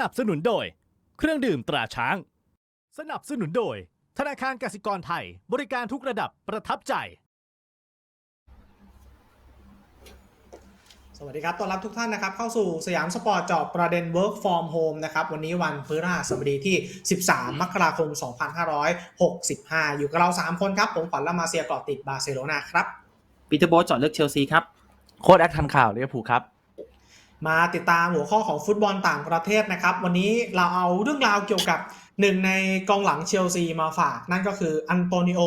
นับสนุนโดย เครื่องดื่มตราช้าง สนับสนุนโดย ธนาคารกสิกรไทย บริการทุกระดับประทับใจ สวัสดีครับ ต้อนรับทุกท่านนะครับ เข้าสู่สยามสปอร์ตเจอบประเด็น Work from Home นะครับ วันนี้วันพฤหัสบดีที่ 13 มกราคม 2565 อยู่กับเรา 3 คนครับ ผมขวัญละมาเซียเกาะติดบาร์เซโลนาครับ ปีเตอร์โบทเจอดเลือกเชลซีครับ โค้ดแอคทันข่าวลิเวอร์พูลครับ มาติดตามหัวข้อของฟุตบอลต่างประเทศนะครับ วันนี้เราเอาเรื่องราวเกี่ยวกับหนึ่งในกองหลังเชลซีมาฝาก นั่นก็คืออันโตนิโอ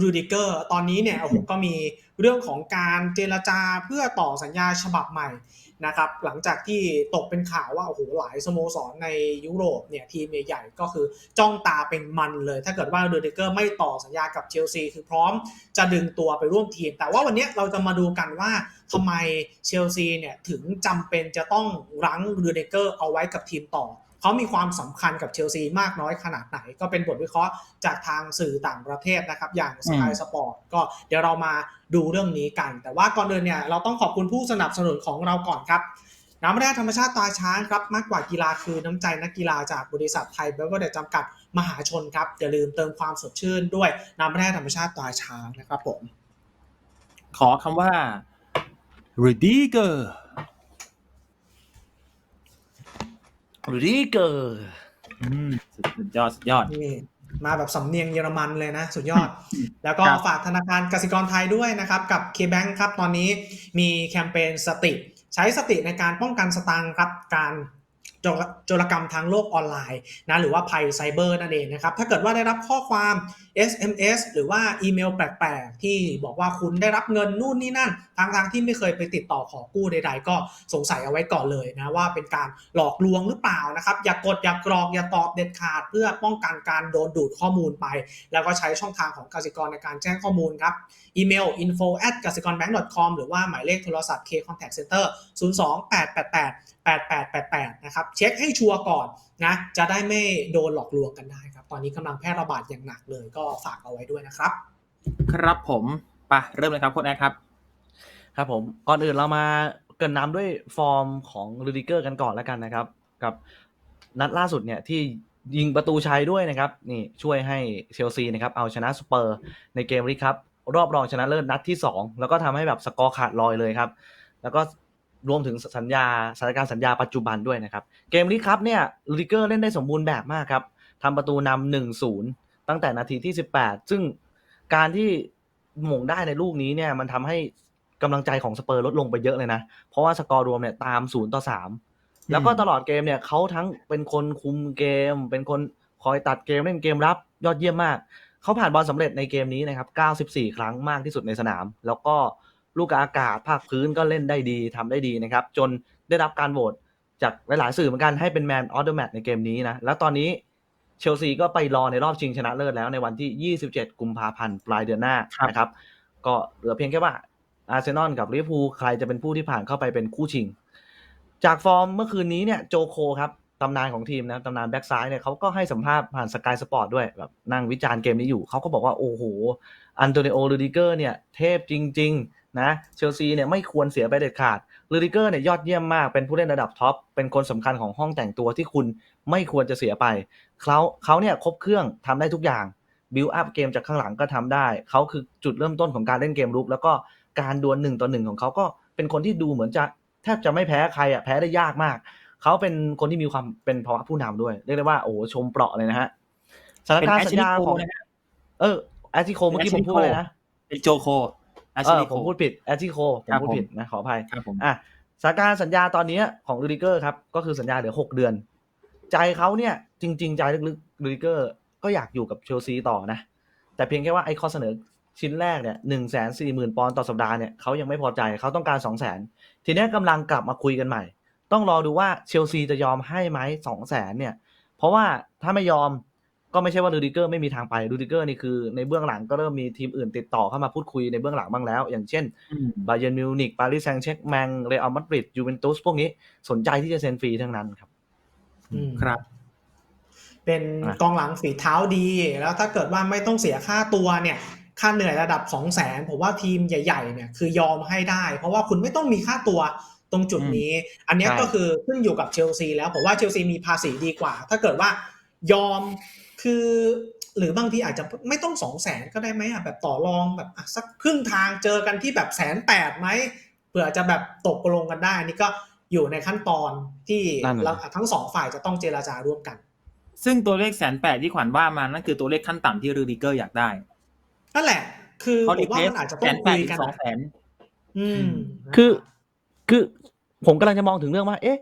รูดิเกอร์ตอนนี้เนี่ยโอ้โหก็มีเรื่องของการเจรจาเพื่อต่อสัญญาฉบับใหม่ นะครับหลังจากที่ตกเป็นข่าวว่าโอ้โหหลายสโมสรในยุโรปเนี่ยทีมใหญ่ๆก็คือจ้องตาเป็นมันเลย ถ้าเกิดว่าเรูดิเกอร์ไม่ต่อสัญญากับเชลซีคือพร้อมจะดึงตัวไปร่วมทีม แต่ว่าวันนี้เราจะมาดูกันว่าทำไมเชลซีเนี่ยถึงจำเป็นจะต้องรั้งเรูดิเกอร์เอาไว้กับทีมต่อเขามีความสำคัญกับเชลซีมากน้อยขนาดไหน ก็เป็นบทวิเคราะห์จากทางสื่อต่างประเทศนะครับ อย่าง Sky Sport ก็เดี๋ยวเรามา ดูเรื่องนี้กัน แต่ว่าก่อนเดินเนี่ยเราต้องขอบคุณผู้สนับสนุนของเราก่อนครับ น้ำแร่ธรรมชาติตาช้างครับมากกว่ากีฬาคือน้ำใจนักกีฬาจากบริษัทไทยเบเวอร์เดจำกัดมหาชนครับอย่าลืมเติมความสดชื่นด้วยน้ำแร่ธรรมชาติตาช้างนะครับผมขอคำว่า r e d i g e r รูดิเกอร์สุดยอดสุดยอดนี่ มาแบบสำเนียงเยอรมันเลยนะ สุดยอด แล้วก็ครับฝากธนาคารกสิกรไทยด้วยนะครับ กับ KBank ครับ ตอนนี้มีแคมเปญสติ ใช้สติในการป้องกันสตางค์ครับการ โจรกรรมทางโลกออนไลน์นะหรือว่าภัยไซเบอร์นั่นเองนะครับถ้าเกิดว่าได้รับข้อความ SMS หรือว่าอีเมลแปลกๆ ที่บอกว่าคุณได้รับเงินนู่นนี่นั่นทางทางที่ไม่เคยไปติดต่อขอกู้ใดๆ ก็สงสัยเอาไว้ก่อนเลยนะว่าเป็นการหลอกลวงหรือเปล่านะครับอย่ากกดอย่ากรอกอย่าตอบเด็ดขาด เพื่อป้องกันการโดนดูดข้อมูลไป แล้วก็ใช้ช่องทางของกสิกรในการแจ้งข้อมูลครับอีเมล info at กสิกร bank com หรือว่าหมายเลขโทรศัพท์ K contact center 02888 8888 นะครับ เช็คให้ชัวร์ก่อนนะ จะได้ไม่โดนหลอกลวงกันได้ครับ ตอนนี้กำลังแพร่ระบาดอย่างหนักเลยก็ฝากเอาไว้ด้วยนะครับ ครับผมไปเริ่มเลยครับโค้ดแอคครับ ครับผม ก่อนอื่นเรามาเกินน้ำด้วยฟอร์มของรูดิเกอร์กันก่อนแล้วกันนะครับ กับนัดล่าสุดเนี่ยที่ยิงประตูชัยด้วยนะครับ นี่ช่วยให้เชลซีนะครับเอาชนะสเปอร์ในเกมนี้ครับรอบรองชนะเลิศนัดที่ 2 แล้วก็ทำให้แบบสกอร์ขาดลอยเลยครับ แล้วก็ รวมถึงสัญญาสถานการณ์สัญญาปัจจุบันด้วยนะครับ เกมนี้ครับเนี่ยลูดิเกอร์เล่นได้สมบูรณ์แบบมากครับทำประตูนำหนึ่งศูนย์ตั้งแต่นาทีที่ 18 ซึ่งการที่หม่งได้ในลูกนี้เนี่ยมันทำให้กำลังใจของสเปอร์ลดลงไปเยอะเลยนะ เพราะว่าสกอร์รวมเนี่ยตามศูนย์ต่อสามแล้วก็ตลอดเกมเนี่ยเขาทั้งเป็นคนคุมเกม เป็นคนคอยตัดเกมเล่นเกมรับยอดเยี่ยมมาก เขาผ่านบอลสำเร็จในเกมนี้นะครับ 94 ครั้งมากที่สุดในสนาม แล้วก็ ลูกอากาศภาคพื้นก็เล่นได้ดีทำได้ดีนะครับ จนได้รับการโหวตจากหลาย ๆ สื่อเหมือนกันให้เป็นแมนออเดอร์แมตในเกมนี้นะ แล้วตอนนี้เชลซีก็ไปรอในรอบชิงชนะเลิศแล้วในวันที่ 27 กุมภาพันธ์ปลายเดือนหน้านะครับ ก็เหลือเพียงแค่ว่าอาร์เซนอลกับลิเวอร์พูลใครจะเป็นผู้ที่ผ่านเข้าไปเป็นคู่ชิง จากฟอร์มเมื่อคืนนี้เนี่ยโจโคครับตำนานของทีมนะตำนานแบ็กซ้ายเนี่ยเขาก็ให้สัมภาษณ์ผ่านสกายสปอร์ตด้วยแบบนั่งวิจารณ์เกมนี้อยู่เขาก็บอกว่าโอ้โหอันโตนิโอลูดิเกอร์เนี่ยเทพจริง ๆ นะเชลซีเนี่ยไม่ควรเสียไปเด็ดขาดลูดิเกอร์เนี่ยยอดเยี่ยมมากเป็นผู้เล่นระดับท็อปเป็นคนสำคัญของห้องแต่งตัวที่คุณไม่ควรจะเสียไปเขาเขาเนี่ยครบเครื่องทำได้ทุกอย่างบิวอัพเกมจากข้างหลังก็ทำได้ เขาคือจุดเริ่มต้นของการเล่นเกมรุก แล้วก็การดวลหนึ่งต่อหนึ่งของเขาก็เป็นคนที่ดูเหมือนจะแทบจะไม่แพ้ใครอะแพ้ได้ยากมาก เขาเป็นคนที่มีความเป็นภาวะผู้นำด้วย เรียกได้ว่าโอ้โหชมเปราะเลยนะฮะสถานเป็นการแอณ์ชสัญลีญาโคของนะฮะเออแอตติโคเมื่อกี้ผมพูดเลยนะเป็นโจโคแอช เออลีผโคมพูดผิดแอตติโคผมครับพูดผมผิดนะขออภัยครับผมอะสถานการณ์สัญญาตอนนี้ของลูดิเกอร์ครับ ก็คือสัญญาเหลือหกเดือน ใจเขาเนี่ยจริง ๆ ใจลึกๆลูดิเกอร์ก็อยากอยู่กับเชลซีต่อนะ แต่เพียงแค่ว่าไอ้ข้อเสนอชิ้นแรกเนี่ยหนึ่งแสนสี่หมื่นปอนด์ต่อสัปดาห์เนี่ยเขายังไม่พอใจเขาต้องการสองแสนทีเนี้ยกำลังกลับมาคุยกันใหม่ ต้องรอดูว่าเชลซีจะยอมให้ไหมสองแสนเนี่ย เพราะว่าถ้าไม่ยอม ก็ไม่ใช่ว่าลูดิเกอร์ไม่มีทางไปลูดิเกอร์นี่คือในเบื้องหลังก็เริ่มมีทีมอื่นติดต่อเข้ามาพูดคุยในเบื้องหลังบ้างแล้ว อย่างเช่นอืมบาเยร์นมิวนิกปารีสแซงต์แชร์กแมงเรอัลมาดริดยูเวนตุสพวกนี้สนใจที่จะเซ็นฟรีทั้งนั้นครับอืมครับ เป็นอะกองหลังฝีเท้าดี แล้วถ้าเกิดว่าไม่ต้องเสียค่าตัวเนี่ย ค่าเหนื่อยระดับ2 0 0แสนผมว่าทีมใหญ่ ๆ เนี่ยคือยอมให้ได้ เพราะว่าคุณไม่ต้องมีค่าตัวตรงจุดนี้ อันเนี้ยใช่ก็คือขึ้นอยู่กับเชลซีแล้วผมว่าเชลซีมีภาษีดีกว่า ถ้าเกิดว่ายอม คือหรือบางทีอาจจะไม่ต้องสองแสนก็ได้ไหมอะแบบต่อรองแบบอะสักครึ่งทางเจอกันที่แบบแสนแปดไหมเผื่อจะแบบตกลงกันได้อันนี่ก็อยู่ในขั้นตอนที่นั่นแหละเราทั้งสองฝ่ายจะต้องเจราจาร่วมกัน ซึ่งตัวเลขแสนแปดที่ขวัญว่ามานั่นคือตัวเลขขั้นต่ำที่รูดิเกอร์อยากได้นั่นแหละ คือเขาผดีมเพว่าสมันอาจจะแสต้องนแปคุดยอีกกันสองอะแสนอืมคือคือผมกำลังจะมองถึงเรื่องว่า เอ๊ะ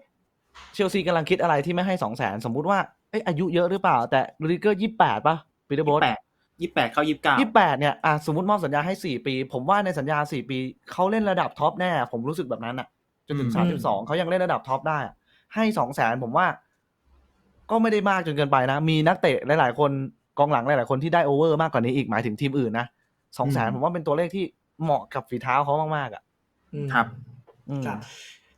เชลซีกำลังคิดอะไรที่ไม่ให้สองแสนสมมุติว่า เอ๊ะอายุเยอะหรือเปล่า แต่ลูดิเกอร์ยี่แปดป่ะปีเตอร์โบยี่สแปดยี่แปดเข้ายี่สิบเก้ายี่แปดเนี่ยอะสมมติมอบสัญญาให้สี่ปี ผมว่าในสัญญาสี่ปีเขาเล่นระดับท็อปแน่ ผมรู้สึกแบบนั้นอะจนถึงอืสามมสิบสองเขายังเล่นระดับท็อปได้อะให้สองแสนผมว่า ก็ไม่ได้มากจนเกินไปนะ มีนักเตะหลายๆ คนกองหลังหลายๆคนที่ได้โอเวอร์มากกว่านี้อีกหมายถึงทีมอื่นนะสองแสนผมว่าเป็นตัวเลขที่เหมาะกับฝีเท้าเขามากๆอะอืมครับอืมครับ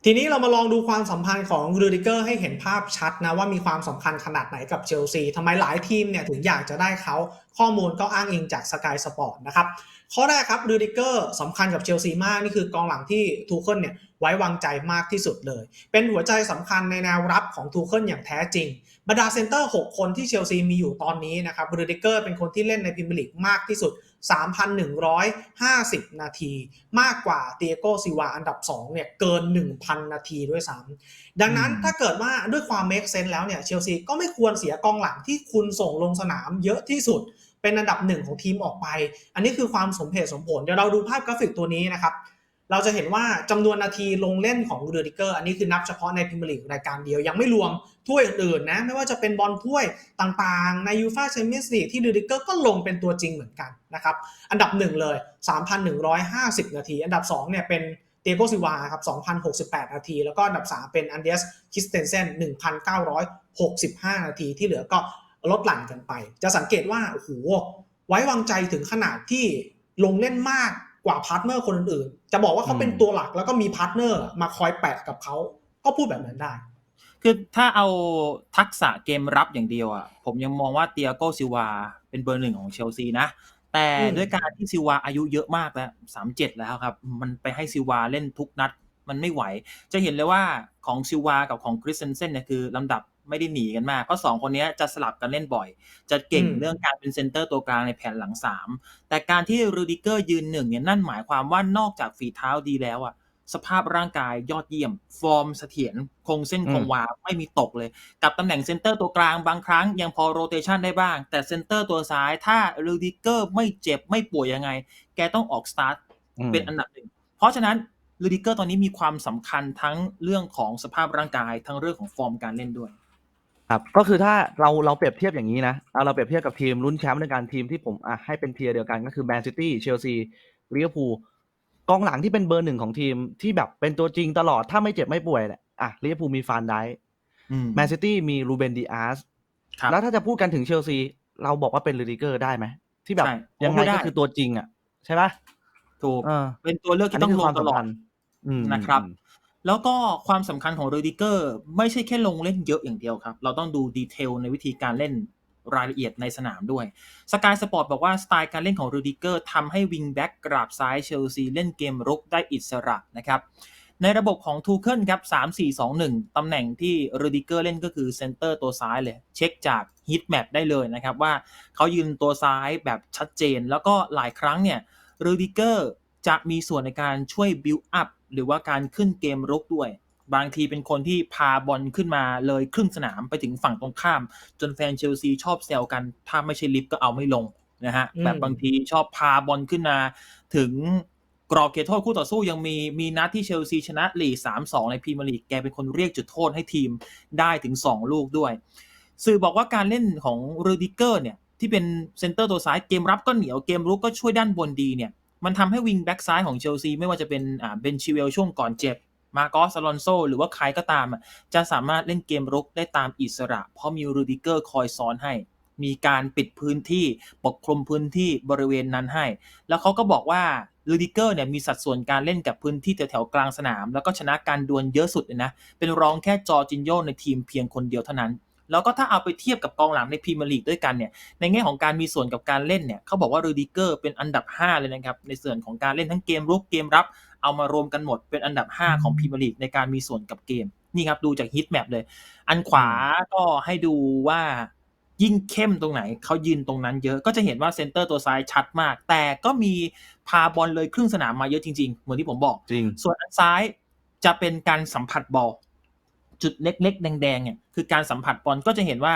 ทีนี้เรามาลองดูความสัมพันธ์ของรูดิเกอร์ให้เห็นภาพชัดนะว่ามีความสำคัญขนาดไหนกับเชลซีทำไมหลายทีมเนี่ยถึงอยากจะได้เขาข้อมูลก็อ้างอิงจากสกายสปอร์ตนะครับข้อแรกครับรูดิเกอร์สำคัญกับเชลซีมาก นี่คือกองหลังที่ทูเคิลเนี่ยไว้วางใจมากที่สุดเลย เป็นหัวใจสำคัญในแนวรับของทูเคิลอย่างแท้จริง บรรดาเซนเตอร์ 6 คนที่เชลซีมีอยู่ตอนนี้นะครับรูดิเกอร์เป็นคนที่เล่นในพรีเมียร์ลีกมากที่สุด 3,150 นาที มากกว่าเตียโกซิวาอันดับ2เนี่ยเกิน 1,000 นาทีด้วยซ้ำดังนั้นอืมถ้าเกิดว่าด้วยความ make sense แล้วเนี่ยเชลซีก็ไม่ควรเสียกองหลังที่คุณส่งลงสนามเยอะที่สุดเป็นอันดับหนึ่งของทีมออกไป อันนี้คือความสมเหตุสมผล เดี๋ยวเราดูภาพกราฟิกตัวนี้นะครับ เราจะเห็นว่าจำนวนนาทีลงเล่นของรูเดริเกอร์อันนี้คือนับเฉพาะในพรีเมียร์ลีกรายการเดียว ยังไม่รวมถ้วยอื่นนะ ไม่ว่าจะเป็นบอลถ้วยต่างๆ ในยูฟาแชมเปี้ยนส์ลีกที่รูดิเกอร์ก็ลงเป็นตัวจริงเหมือนกันนะครับอันดับหนึ่งเลย 3,150 นาที อันดับ 2 เนี่ยเป็นเตโกซิวาครับ2,068 นาที แล้วก็อันดับ 3 เป็นอันเดียสคิสเตนเซน1,965 นาทีที่เหลือก็ลดหลั่นกันไป จะสังเกตว่าโอ้โหไว้วางใจถึงขนาดที่ลงเล่นมาก กว่าพาร์ทเนอร์คนอื่นๆ จะบอกว่าเขาเป็นตัวหลักแล้วก็มีพาร์ทเนอร์มาคอยแปะกับเขาก็พูดแบบนั้นได้ คือถ้าเอาทักษะเกมรับอย่างเดียวอะผมยังมองว่าเตียโกซิวาเป็นเบอร์หนึ่งของเชลซีนะ แต่อืมด้วยการที่ซิวาอายุเยอะมากแล้วสามเจ็ดแล้วครับ มันไปให้ซิวาเล่นทุกนัดมันไม่ไหว จะเห็นเลยว่าของซิวากับของคริสเซนเซนเนี่ยคือลำดับ ไม่ได้หนีกันมากเพราะสองคนเนี้ยจะสลับกันเล่นบ่อย จะเก่งอืมเรื่องการเป็นเซนเตอร์ตัวกลางในแผนหลังสามแต่การที่รูดิเกอร์ยืนหนึ่งเนี่ยนั่นหมายความว่านอกจากฝีเท้าดีแล้วอะสภาพร่างกายยอดเยี่ยม ฟอร์มเสถียรคงเส้นอืมคงวาไม่มีตกเลย กับตำแหน่งเซนเตอร์ตัวกลางบางครั้งยังพอโรเตชันได้บ้าง แต่เซนเตอร์ตัวซ้ายถ้ารูดิเกอร์ไม่เจ็บไม่ป่วยยังไง แกต้องออกสตาร์ทอืมเป็นอันดับหนึ่ง เพราะฉะนั้นรูดิเกอร์ตอนนี้มีความสำคัญทั้งเรื่องของสภาพร่างกายทั้งเรื่องของฟอร์มการเล่นด้วย ครับ ก็คือถ้าเราเราเปรียบเทียบอย่างนี้นะเอาเราเปรียบเทียบกับทีมลุ้นแชมป์ในการทีมที่ผมอะให้เป็นเทียร์เดียวกันก็คือแมนซิตี้เชลซีลิเวอร์พูลกองหลังที่เป็นเบอร์หนึ่งของทีมที่แบบเป็นตัวจริงตลอดถ้าไม่เจ็บไม่ป่วยแหละอะลิเวอร์พูลมีฟานไดอืมแมนซิตี้มีรูเบนดีอาร์สครับแล้วถ้าจะพูดกันถึงเชลซี เราบอกว่าเป็นลูดิเกอร์ได้ไหมที่แบบใช่ยังไงพูดได้ก็คือตัวจริงอะ ใช่ปะถูกเออเป็นตัวเลือกอันที่นี้ต้องคือลควางมสำตลอคัดญอืมนะครับอืม แล้วก็ความสำคัญของโรดิเกอร์ไม่ใช่แค่ลงเล่นเยอะอย่างเดียวครับ เราต้องดูดีเทลในวิธีการเล่นรายละเอียดในสนามด้วยสกายสปอร์ตบอกว่าสไตล์การเล่นของโรดิเกอร์ทำให้วิงแบ็กกราบซ้ายเชลซีเล่นเกมรุกได้อิสระนะครับ ในระบบของทูเคิลครับ 3 4 2 1 ตำแหน่งที่โรดิเกอร์เล่นก็คือเซนเตอร์ตัวซ้ายเลย เช็คจากฮิตแมปได้เลยนะครับว่าเขายืนตัวซ้ายแบบชัดเจน แล้วก็หลายครั้งเนี่ยโรดิเกอร์จะมีส่วนในการช่วยบิลอัพ หรือว่าการขึ้นเกมรุกด้วย บางทีเป็นคนที่พาบอลขึ้นมาเลยครึ่งสนามไปถึงฝั่งตรงข้าม จนแฟนเชลซีชอบแซวกัน ถ้าไม่ใช่ลิฟต์ก็เอาไม่ลงนะฮะอืมแบบบางทีชอบพาบอลขึ้นมาถึงกรอบเขตโทษคู่ต่อสู้ยังมีมีนัดที่เชลซีชนะลีก3-2ในพรีเมียร์ลีกแกเป็นคนเรียกจุดโทษให้ทีมได้ถึง2ลูกด้วย สื่อบอกว่าการเล่นของรูดิเกอร์เนี่ยที่เป็นเซนเตอร์ตัวซ้ายเกมรับก็เหนียวเกมรุกก็ช่วยด้านบนดีเนี่ย มันทำให้วิงแบ็กซ้ายของเชลซีไม่ว่าจะเป็นอ่าเบนชิเวลช่วงก่อนเจ็บ มาโกสอลอนโซหรือว่าใครก็ตามอะจะสามารถเล่นเกมรุกได้ตามอิสระ เพราะมีรูดิเกอร์คอยซ้อนให้ มีการปิดพื้นที่ปกคลุมพื้นที่บริเวณนั้นให้ แล้วเขาก็บอกว่าลูดิเกอร์เนี่ยมีสัดส่วนการเล่นกับพื้นที่แถวๆกลางสนาม แล้วก็ชนะการดวลเยอะสุดเลยนะ เป็นรองแค่จอจินโยในทีมเพียงคนเดียวเท่านั้น แล้วก็ถ้าเอาไปเทียบกับกองหลังในพรีเมียร์ลีกด้วยกันเนี่ยในแง่ของการมีส่วนกับการเล่นเนี่ยเขาบอกว่ารูดิเกอร์เป็นอันดับ 5 เลยนะครับในส่วนของการเล่นทั้งเกมรุกเกมรับเอามารวมกันหมดเป็นอันดับ 5 ของพรีเมียร์ลีกในการมีส่วนกับเกมนี่ครับดูจากฮิตแมปเลย อันขวาก็ให้ดูว่ายิ่งเข้มตรงไหนเขายืนตรงนั้นเยอะก็จะเห็นว่าเซนเตอร์ตัวซ้ายชัดมาก แต่ก็มีพาบอลเลยครึ่งสนามมาเยอะจริงๆ เหมือนที่ผมบอกจริงส่วนอันซ้ายจะเป็นการสัมผัสบอล จุดเล็ก ๆ แดงๆเนี่ยคือการสัมผัสบอลก็จะเห็นว่า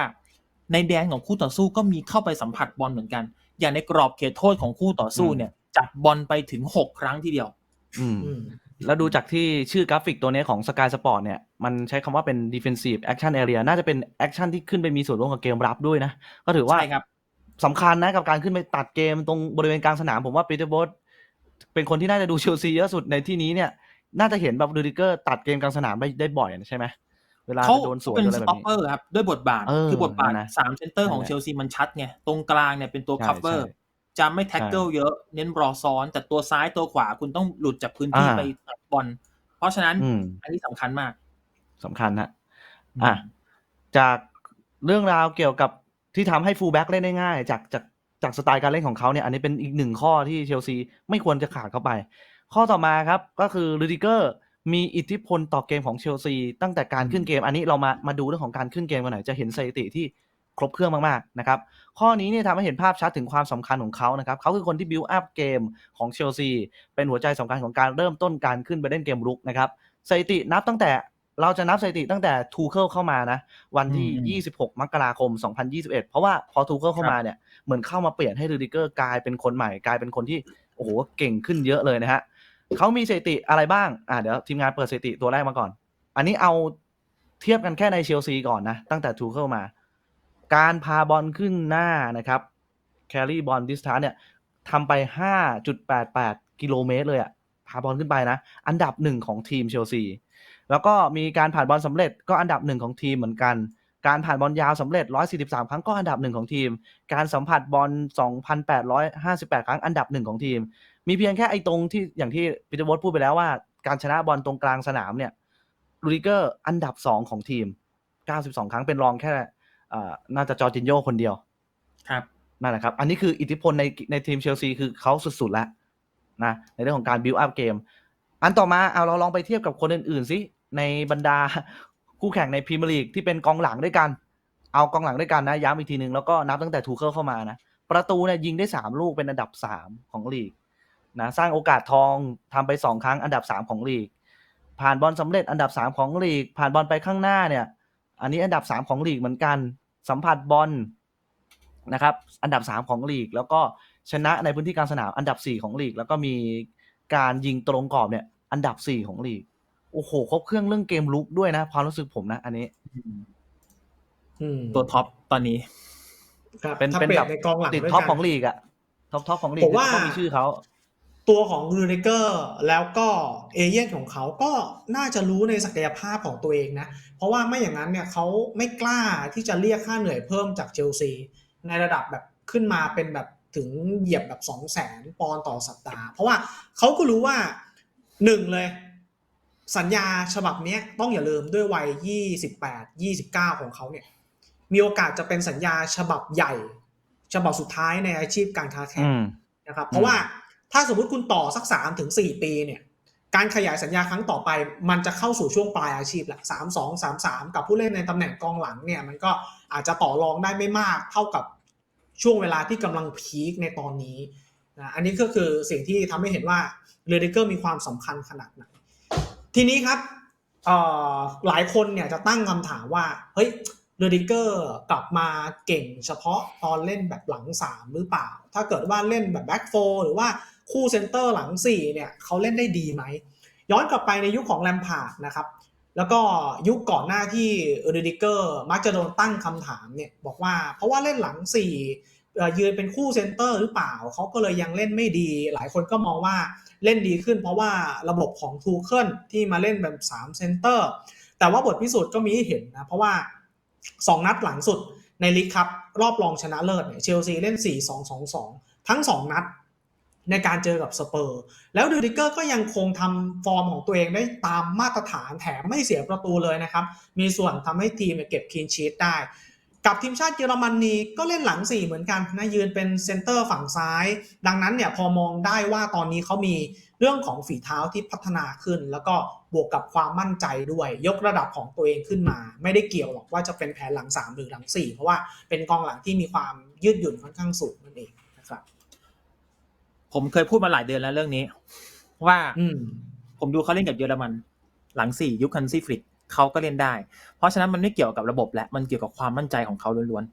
ในแดนของคู่ต่อสู้ก็มีเข้าไปสัมผัสบอลเหมือนกัน อย่างในกรอบเขตโทษของคู่ต่อสู้เนี่ย จับบอลไปถึงหกครั้งทีเดียว อืมอืมแล้วดูจากที่ชื่อกราฟิกตัวนี้ของ Sky Sport เนี่ย มันใช้คำว่าเป็น defensive action area น่าจะเป็นแอคชั่นที่ขึ้นไปมีส่วนร่วมกับเกมรับด้วยนะ ก็ถือว่าใช่ครับสำคัญนะกับการขึ้นไปตัดเกมตรงบริเวณกลางสนาม ผมว่าปีเตอร์โบสเป็นคนที่น่าจะดูเชลซีเยอะสุดในที่นี้เนี่ย น่าจะเห็นแบบดูดิเกอร์ตัดเกมกลางสนามได้ได้บ่อยนะใช่ไหม เวลาเขาจะโดนสวนเป็นหรืออะไรสแบต็อบปนี้เปอร์ครับ ด้วยบทบาทเออคือบทบาทนั่นนะสามเซนเตอร์ของนั่นแหเชละลซีมันชัดไง ตรงกลางเนี่ยเป็นตัวใช่คัฟเวอร์ใช่จะไม่แท็กเกิลใช่เยอะ เน้นรอซ้อน แต่ตัวซ้ายตัวขวาคุณต้องหลุดจากพื้นที่อ่าไปตัดบอลเพราะฉะนั้นอืมอันนี้สำคัญมากสำคัญนะอะจากเรื่องราวเกี่ยวกับที่ทำให้ฟูลแบ็กเล่นได้ง่าย จากจากจากสไตล์การเล่นของเขาเนี่ย อันนี้เป็นอีกหนึ่งข้อที่เชลซีไม่ควรจะขาดเข้าไป ข้อต่อมาครับก็คือลูดิเกอร์ มีอิทธิพลต่อเกมของเชลซีตั้งแต่การขึ้นเกม อันนี้เรามามาดูเรื่องของการขึ้นเกมกันหน่อยจะเห็นสถิติที่ครบเครื่องมากๆนะครับข้อนี้เนี่ยทำให้เห็นภาพชัดถึงความสำคัญของเขานะครับเขาคือคนที่บิวอัพเกมของเชลซีเป็นหัวใจสำคัญของการเริ่มต้นการขึ้นไปเล่นเกมรุกนะครับสถิตินับตั้งแต่เราจะนับสถิติตั้งแต่ทูเคิลเข้ามานะ วันที่อืม26 มกราคม 2021 เพราะว่าพอทูเคิลเข้ามาเนี่ยเหมือนเข้ามาเปลี่ยนให้รูดิเกอร์กลายเป็นคนใหม่กลายเป็นคนที่โอ้โหเก่งขึ้นเยอะเลยนะฮะ เขามีสถิติอะไรบ้าง อ่าเดี๋ยวทีมงานเปิดสถิติตัวแรกมาก่อน อันนี้เอาเทียบกันแค่ในเชลซีก่อนนะ ตั้งแต่ทูเคิลมา การพาบอลขึ้นหน้านะครับแครี่บอลดิสทานเนี่ยทำไป 5.88 กิโลเมตรเลยอะพาบอลขึ้นไปนะ อันดับหนึ่งของทีมเชลซี แล้วก็มีการผ่านบอลสำเร็จก็อันดับหนึ่งของทีมเหมือนกัน การผ่านบอลยาวสำเร็จ 143 ครั้งก็อันดับหนึ่งของทีม การสัมผัสบอล 2,858 ครั้งอันดับหนึ่งของทีม มีเพียงแค่ไอ้ตรงที่อย่างที่ปีเตอร์วอตพูดไปแล้วว่า การชนะบอลตรงกลางสนามเนี่ยลูดิเกอร์อันดับสองของทีม 92 ครั้งเป็นรองแค่เอ่อน่าจะจอร์จินโยคนเดียว ครับนั่นแหละครับ อันนี้คืออิทธิพลในในทีมเชลซีคือเขาสุดๆแล้วนะในเรื่องของการบิวอัพเกม อันต่อมาเอาเราลองไปเทียบกับคนอื่นๆสิในบรรดาคู่แข่งในพรีเมียร์ลีกที่เป็นกองหลังด้วยกัน เอากองหลังด้วยกันนะย้ำอีกทีหนึ่งแล้วก็นับตั้งแต่ทูเคิลเข้ามานะ ประตูเนี่ยยิงได้สามลูกเป็นอันดับสามของลีก นะสร้างโอกาสทองทำไปสองครั้งอันดับสามของลีก ผ่านบอลสำเร็จอันดับสามของลีก ผ่านบอลไปข้างหน้าเนี่ย อันนี้อันดับสามของลีกเหมือนกัน สัมผัสบอลนะครับ อันดับสามของลีก แล้วก็ชนะในพื้นที่กลางสนามอันดับสี่ของลีก แล้วก็มีการยิงตรงกรอบเนี่ย อันดับสี่ของลีก โอ้โหครบเครื่องเรื่องเกมลุกด้วยนะความรู้สึกผมนะ อันนี้อืมตัวท็อปตอนนี้ครับเป็นถ้าเป็นเปรียแบบบในกองหลังติดด้วยท็อปกันของลีกอะท็อปท็อปของลีกผมว่าต้องมีชื่อเขา ตัวของรูเนเกอร์แล้วก็เอเย่นของเขาก็น่าจะรู้ในศักยภาพของตัวเองนะ เพราะว่าไม่อย่างนั้นเนี่ยเขาไม่กล้าที่จะเรียกค่าเหนื่อยเพิ่มจากเชลซีในระดับแบบขึ้นมาเป็นแบบถึงเหยียบแบบสองแสนปอนด์ต่อสัปดาห์ เพราะว่าเขาก็รู้ว่าหนึ่งเลย สัญญาฉบับเนี้ยต้องอย่าลืมด้วยวัย 28 29 ของเขาเนี่ยมีโอกาสจะเป็นสัญญาฉบับใหญ่ ฉบับสุดท้ายในอาชีพการค้าแข่อืงมนะครับเพราะว่า ถ้าสมมุติคุณต่อสักสามถึงสี่ปีเนี่ยการขยายสัญญาครั้งต่อไป มันจะเข้าสู่ช่วงปลายอาชีพแหละสามสองสามสามกับผู้เล่นในตำแหน่งกองหลังเนี่ยมันก็อาจจะต่อรองได้ไม่มากเท่ากับช่วงเวลาที่กำลังพีคในตอนนี้นะอันนี้ก็คือสิ่งที่ทำให้เห็นว่าเรเดเกอร์มีความสำคัญขนาดไหนทีนี้ครับหลายคนเนี่ยจะตั้งคำถามว่าเฮ้ยเรดิเกอร์กลับมาเก่งเฉพาะตอนเล่นแบบหลังสามหรือเปล่า ถ้าเกิดว่าเล่นแบบแบ็กโฟหรือว่า คู่เซนเตอร์หลังสี่เนี่ยเขาเล่นได้ดีไหม ย้อนกลับไปในยุคของแลมพาร์ดนะครับ แล้วก็ยุคก่อนหน้าที่เออร์ดิเกอร์มักจะโดนตั้งคำถามเนี่ยบอกว่าเพราะว่าเล่นหลังสี่ยืนเป็นคู่เซนเตอร์หรือเปล่า เขาก็เลยยังเล่นไม่ดี หลายคนก็มองว่าเล่นดีขึ้น เพราะว่าระบบของทูเคิลที่มาเล่นแบบ3เซนเตอร์แต่ว่าบทพิสูจน์ก็มีให้เห็นนะเพราะว่า 2 นัดหลังสุดในลีกครับรอบรองชนะเลิศเนี่ยเชลซีเล่น 4-2-2-2 ทั้ง 2 นัด ในการเจอกับสเปอร์ แล้วดูดิเกอร์ก็ยังคงทำฟอร์มของตัวเองได้ตามมาตรฐานแถมไม่เสียประตูเลยนะครับ มีส่วนทำให้ทีมเก็บคีนชีตได้ กับทีมชาติเยอรมนีก็เล่นหลัง 4 เหมือนกันนะยืนเป็นเซนเตอร์ฝั่งซ้าย ดังนั้นเนี่ยพอมองได้ว่าตอนนี้เขามีเรื่องของฝีเท้าที่พัฒนาขึ้น แล้วก็บวกกับความมั่นใจด้วย ยกระดับของตัวเองขึ้นมา ไม่ได้เกี่ยวหรอกว่าจะเป็นแผนหลัง 3 หรือหลัง 4 เพราะว่าเป็นกองหลังที่มีความยืดหยุ่นค่อนข้างสูงนั่นเอง ผมเคยพูดมาหลายเดือนแล้วเรื่องนี้ ว่าอืมผมดูเขาเล่นกับเยอรมัน หลังสี่ยุคคันซีฟลิกเขาก็เล่นได้ เพราะฉะนั้นมันไม่เกี่ยวกับระบบและมันเกี่ยวกับความมั่นใจของเขาล้วน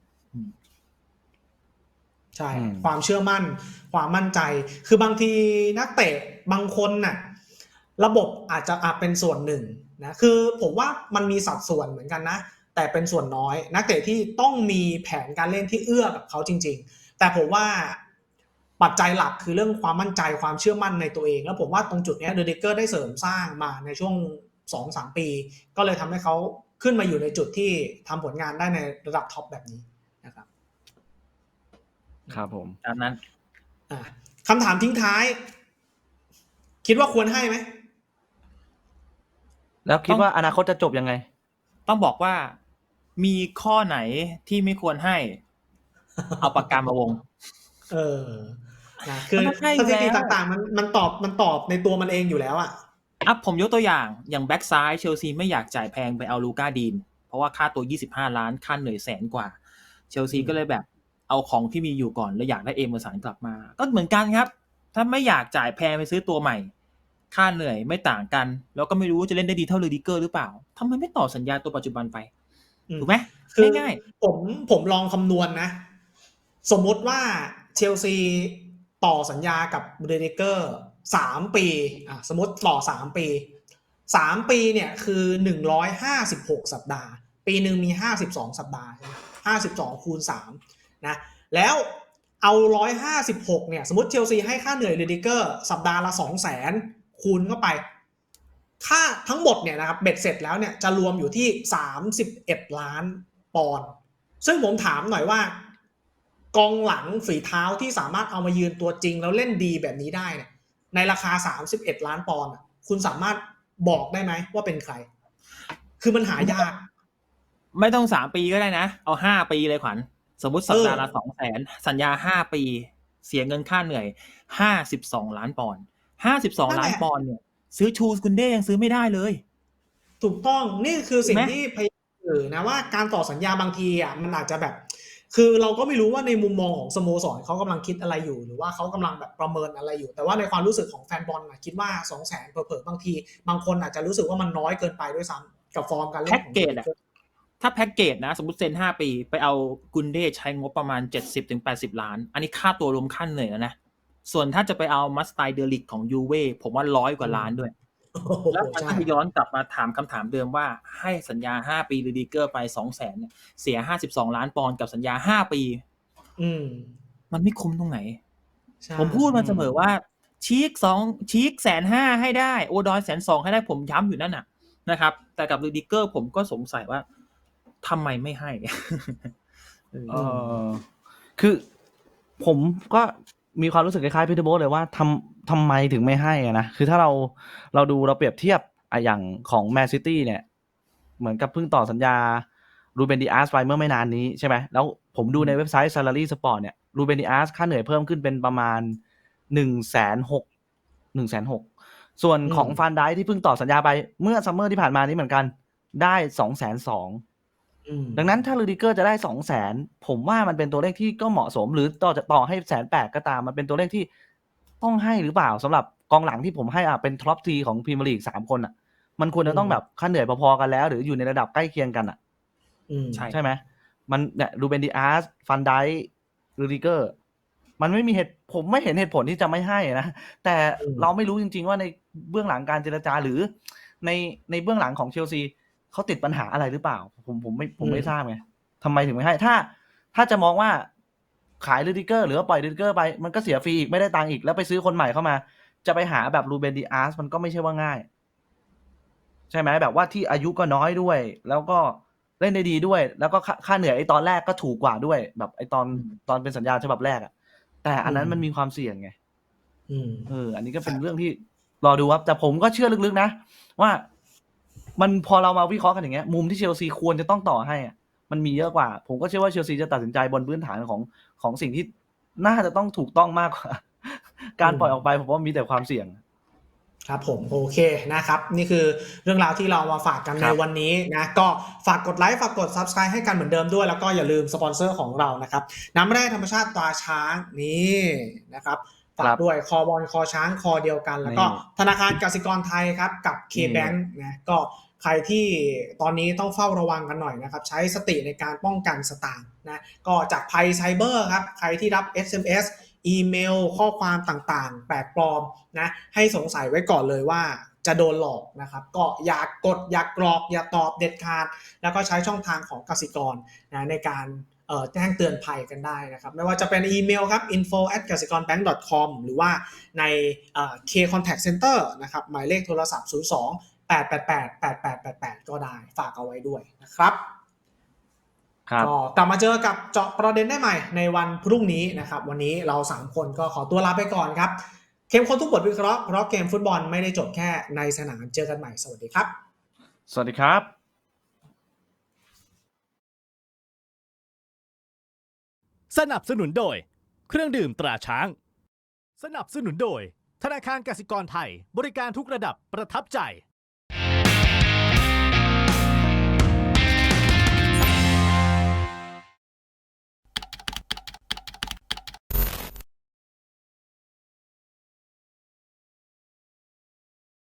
ใช่อืมความเชื่อมั่น ความมั่นใจ คือบางทีนักเตะบางคนน่ะ ระบบอาจจะอาจเป็นส่วนหนึ่งนะคือผมว่ามันมีสัดส่วนเหมือนกันนะแต่เป็นส่วนน้อย นักเตะที่ต้องมีแผนการเล่นที่เอื้อกับเขาจริง ๆ แต่ผมว่า ปัจจัยหลักคือเรื่องความมั่นใจความเชื่อมั่นในตัวเอง แล้วผมว่าตรงจุดเนี้เดอะเดเกอร์ได้เสริมสร้างมาในช่วงสองสามปี ก็เลยทำให้เขาขึ้นมาอยู่ในจุดที่ทำผลงานได้ในระดับท็อปแบบนี้นะครับครับผมๆตามนั้นอะคำถามทิ้งท้าย คิดว่าควรให้ไหม แล้วคิดว่าอนาคตจะจบยังไง ต้องบอกว่ามีข้อไหนที่ไม่ควรให้ เอาปากกามาวง เออนะคือมันให้สถิติแล้วต่างๆ มันมันตอบมันตอบในตัวมันเองอยู่แล้วอะอะผมยกตัวอย่างอย่างแบ็กซ้ายเชลซีไม่อยากจ่ายแพงไปเอาลูก้าดีน เพราะว่าค่าตัว 25 ล้านค่าเหนื่อยแสนกว่า เชลซีก็เลยแบบเอาของที่มีอยู่ก่อน แล้วอยากได้เอเมอร์สันกลับมา ก็เหมือนกันครับ ถ้าไม่อยากจ่ายแพงไปซื้อตัวใหม่ ค่าเหนื่อยไม่ต่างกัน แล้วก็ไม่รู้ว่าจะเล่นได้ดีเท่าเลดิเกอร์หรือเปล่าทำไมไม่ต่อสัญญาตัวปัจจุบันไปอืมถูกไหมคือง่ายผมผมลองคำนวณนะสมมติว่า เชลซีต่อสัญญากับเดเดเกอร์สามปีอะสมมติต่อสามปีสามปีเนี่ยคือหนึ่งร้อยห้าสิบหกสัปดาห์ ปีหนึ่งมีห้าสิบสองสัปดาห์ห้าสิบสองคูณสามนะแล้วเอาร้อยห้าสิบหกเนี่ยสมมติเชลซีให้ค่าเหนื่อยเดเดเกอร์สัปดาห์ละสองแสนคูณเข้าไป ค่าทั้งหมดเนี่ยนะครับเบ็ดเสร็จแล้วเนี่ยจะรวมอยู่ที่สามสิบเอ็ดล้านปอนด์ซึ่งผมถามหน่อยว่า กองหลังฝีเท้าที่สามารถเอามายืนตัวจริงแล้วเล่นดีแบบนี้ได้เนี่ยในราคา 31 ล้านปอนด์อะคุณสามารถบอกได้ไหมว่าเป็นใคร คือมันหายากๆไม่ต้องสามปีก็ได้นะ เอาห้าปีเลยขวัญ สมมุติสัปดาห์ละเออสองแสนสัญญาห้าปี เสียเงินค่าเหนื่อยห้าสิบสองล้านปอนด์ห้าสิบสองล้านปอนด์เนี่ย ซื้อชูสกุนเด้ยังซื้อไม่ได้เลย ถูกต้องนี่คือสิ่งถูกไหมที่พยายามสื่อนะว่าการต่อสัญญาบางทีอะมันอาจจะแบบ คือเราก็ไม่รู้ว่าในมุมมองของสโมสรเขากำลังคิดอะไรอยู่ หรือว่าเขากำลังแบบประเมินอะไรอยู่ แต่ว่าในความรู้สึกของแฟนบอลนะคิดว่า2องแสนเผลอๆบางที บางคนอาจจะรู้สึกว่ามันน้อยเกินไปด้วยซ้ำกับฟอร์มการเล่นแพ็กเกจอะถ้าแพ็กเกจนะ สมมติเซ็นห้าปี ไปเอากุนเดใช้งบประมาณเจ็ดสิบถึงแปดสิบล้าน อันนี้ค่าตัวรวมขั้นเหนื่อยแล้วนะส่วนถ้าจะไปเอามัสไตเดลิกของยูเว่ผมว่าร้อยกว่าล้านด้วย แล้วมันใช่ก็จะย้อนกลับมาถามคำถามเดิมว่าให้สัญญาห้าปีหรือดีเกอร์ไปสองแสนเนี่ยเสียห้าสิบสองล้านปอนด์กับสัญญาห้าปี อืม มันไม่คุ้มตรงไหนใช่ผมพูดมาเสมอว่า ชีกสองชีกแสนห้าให้ได้ โอดอยแสนสองให้ได้ผมย้ำอยู่นั่นน่ะ นะครับ แต่กับลูดิเกอร์ผมก็สงสัยว่าทำไมไม่ให้เออเออคือผมก็ มีความรู้สึกคล้ายๆพีเตอร์โบทเลยว่าทำทำไมถึงไม่ให้อะนะคือถ้าเราเราดูเราเปรียบเทียบอะอย่างของแมนซิตี้เนี่ย เหมือนกับเพิ่งต่อสัญญารูเบนดิอาสไปเมื่อไม่นานนี้ใช่ไหมแล้วผมดูในเว็บไซต์ Salary Sport เนี่ยรูเบนดิอาสค่าเหนื่อยเพิ่มขึ้นเป็นประมาณหนึ่งแสนหกหนึ่งแสนหกส่วนของฟันไดที่เพิ่งต่อสัญญาไปเมื่อซัมเมอร์ที่ผ่านมานี้เหมือนกันได้สองแสนสอง อืม ดังนั้นถ้าลูดิเกอร์จะได้สองแสนผมว่ามันเป็นตัวเลขที่ก็เหมาะสม หรือต่อจะต่อให้แสนแปดก็ตามมันเป็นตัวเลขที่ต้องให้หรือเปล่าสำหรับกองหลังที่ผมให้อะเป็นท็อปทีของพรีเมียร์ลีกสามคนอะ มันควรจะต้องแบบค่าเหนื่อยพอๆกันแล้ว หรืออยู่ในระดับใกล้เคียงกันอะ อืม ใช่ ใช่ไหม มันเนี่ยรูเบนดิอาสฟันไดลูดิเกอร์ มันไม่มีเหตุ ผมไม่เห็นเหตุผลที่จะไม่ให้นะ แต่เราไม่รู้จริง ๆ ว่าในเบื้องหลังการเจรจาหรือในในเบื้องหลังของเชลซี เขาติดปัญหาอะไรหรือเปล่า ผมผมไม่ผมไม่ทราบไงทำไมถึงไม่ให้ ถ้า ถ้าจะมองว่าขายลูดิเกอร์หรือว่าปล่อยลูดิเกอร์ไปมันก็เสียฟรีอีกไม่ได้ตังค์อีกแล้วไปซื้อคนใหม่เข้ามา จะไปหาแบบรูเบนดิอาสมันก็ไม่ใช่ว่าง่าย ใช่ไหมแบบว่าที่อายุก็น้อยด้วย แล้วก็เล่นได้ดีด้วย แล้วก็ค่าค่าเหนื่อยไอ้ตอนแรกก็ถูกกว่าด้วย แบบไอ้ตอนตอนเป็นสัญญาฉบับแรกอะแต่อันนั้นมันมีความเสี่ยงไงอืมเออ อันนี้ก็เป็คนรับเรื่องที่รอดูครับ แต่ผมก็เชื่อลึกๆนะว่า มันพอเรามาวิเคราะห์กันอย่างเงี้ยมุมที่เชลซีควรจะต้องต่อให้อะมันมีเยอะกว่า ผมก็เชื่อว่าเชลซีจะตัดสินใจบนพื้นฐานของของสิ่งที่น่าจะต้องถูกต้องมากกว่า การปล่อยออกไปผมว่ามีแต่ความเสี่ยงครับผมโอเคนะครับ นี่คือเรื่องราวที่เรามาฝากกันคในรับวันนี้นะก็ฝากกดไลค์ฝากกด Subscribe ให้กันเหมือนเดิมด้วย แล้วก็อย่าลืมสปอนเซอร์ของเรานะครับ น้ำแร่ธรรมชาติตราช้างนี่นะครับฝากด้วยคอบอลคอช้างคอเดียวกัน แล้วก็ธนาคารกสิกรไทยครับ กับ K-Bank นะก็ ใครที่ตอนนี้ต้องเฝ้าระวังกันหน่อยนะครับ ใช้สติในการป้องกันสตางค์นะก็จากภัยไซเบอร์ครับ ใครที่รับ SMS อีเมล ข้อความต่างๆ แปลกปลอมนะให้สงสัยไว้ก่อนเลยว่าจะโดนหลอกนะครับ ก็อย่ากกดอย่ากรอก อย่าตอบเด็ดขาด แล้วก็ใช้ช่องทางของกสิกรนะในการแจ้งเตือนภัยกันได้นะครับ ไม่ว่าจะเป็นอีเมลครับ info at กสิกร bank com หรือว่าในเอ่อ K contact center นะครับ หมายเลขโทรศัพท์ 02 888 8888 ก็ได้ฝากเอาไว้ด้วยนะครับครับก็กลับมาเจอกับเจาะประเด็นได้ใหม่ในวันพรุ่งนี้นะครับ วันนี้เรา 3 คนก็ขอตัวลาไปก่อนครับเข้มข้นทุกบทวิเคราะห์เพราะเกมฟุตบอลไม่ได้จบแค่ในสนามเจอกันใหม่สวัสดีครับ สวัสดีครับสนับสนุนโดย เครื่องดื่มตราช้าง สนับสนุนโดย ธนาคารกสิกรไทย บริการทุกระดับประทับใจ